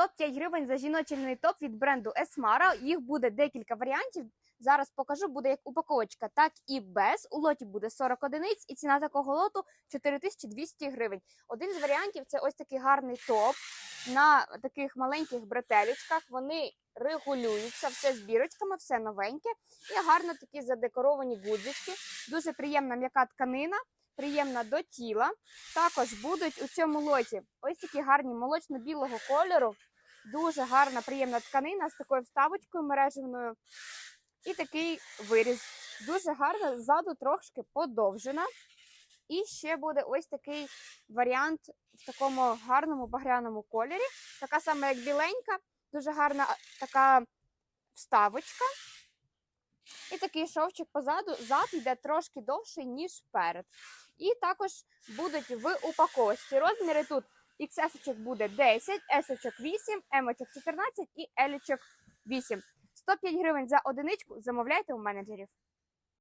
105 гривень за жіночий топ від бренду Esmara. Їх буде декілька варіантів. Зараз покажу, буде як упаковочка, так і без. У лоті буде 40 одиниць, і ціна такого лоту 4200 гривень. Один з варіантів це ось такий гарний топ на таких маленьких бретелечках. Вони регулюються, все з бірочками, все новеньке. І гарно такі задекоровані гудзички. Дуже приємна м'яка тканина, приємна до тіла. Також будуть у цьому лоті ось такі гарні молочно-білого кольору. Дуже гарна, приємна тканина з такою вставочкою мережевною. І такий виріз. Дуже гарна, ззаду трошки подовжена. І ще буде ось такий варіант в такому гарному багряному кольорі. Така сама, як біленька, дуже гарна така вставочка. І такий шовчик позаду, зад йде трошки довший, ніж перед. І також будуть в упаковці. Розміри тут XS буде 10, S 8, M 14 і L 8. 105 гривень за одиничку замовляйте у менеджерів.